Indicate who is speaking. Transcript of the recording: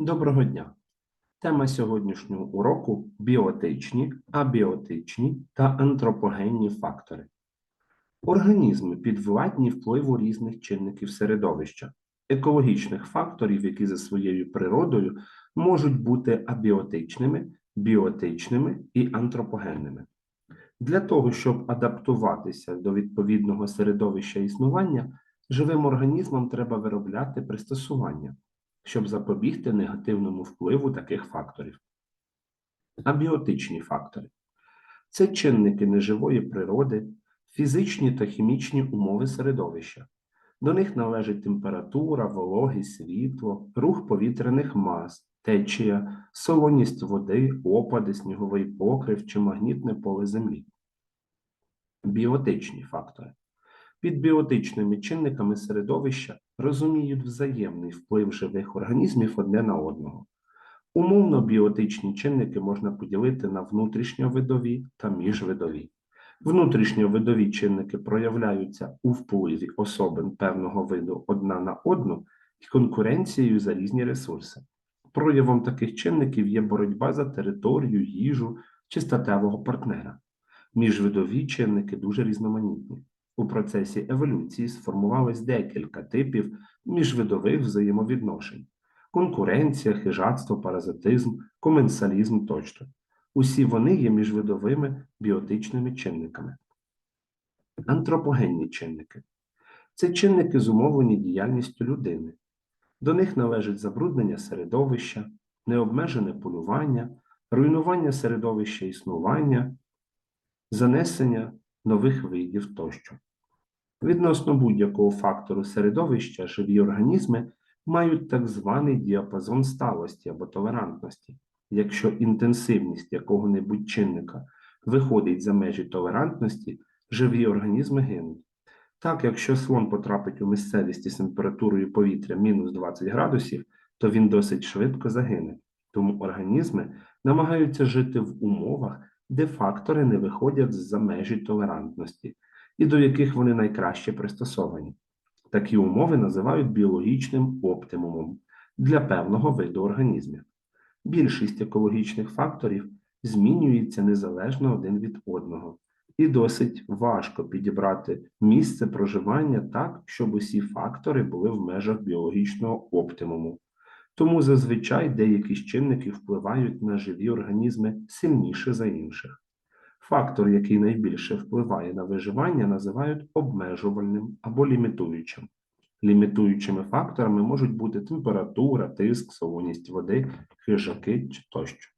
Speaker 1: Доброго дня! Тема сьогоднішнього уроку біотичні, абіотичні та антропогенні фактори. Організми підвладні впливу різних чинників середовища, екологічних факторів, які за своєю природою можуть бути абіотичними, біотичними і антропогенними. Для того, щоб адаптуватися до відповідного середовища існування, живим організмам треба виробляти пристосування щоб запобігти негативному впливу таких факторів. Абіотичні фактори це чинники неживої природи, фізичні та хімічні умови середовища. До них належить температура, вологість, світло, рух повітряних мас, течія, солоність води, опади, сніговий покрив чи магнітне поле Землі. Біотичні фактори під біотичними чинниками середовища розуміють взаємний вплив живих організмів одне на одного. Умовно біотичні чинники можна поділити на внутрішньовидові та міжвидові. Внутрішньовидові чинники проявляються у впливі особин певного виду одна на одну і конкуренцією за різні ресурси. Проявом таких чинників є боротьба за територію, їжу чи статевого партнера. Міжвидові чинники дуже різноманітні. У процесі еволюції сформувалось декілька типів міжвидових взаємовідношень: конкуренція, хижацтво, паразитизм, коменсалізм тощо. Усі вони є міжвидовими біотичними чинниками. Антропогенні чинники це чинники, зумовлені діяльністю людини. До них належить забруднення середовища, необмежене полювання, руйнування середовища існування, занесення нових видів тощо. Відносно будь-якого фактору середовища живі організми мають так званий діапазон сталості або толерантності. Якщо інтенсивність якого-небудь чинника виходить за межі толерантності, живі організми гинуть. Так, якщо слон потрапить у місцевість із температурою повітря мінус 20 градусів, то він досить швидко загине. Тому організми намагаються жити в умовах, де фактори не виходять за межі толерантності і до яких вони найкраще пристосовані. Такі умови називають біологічним оптимумом для певного виду організмів. Більшість екологічних факторів змінюється незалежно один від одного, і досить важко підібрати місце проживання так, щоб усі фактори були в межах біологічного оптимуму. Тому зазвичай деякі чинники впливають на живі організми сильніше за інших. Фактор, який найбільше впливає на виживання, називають обмежувальним або лімітуючим. Лімітуючими факторами можуть бути температура, тиск, солоність води, хижаки тощо.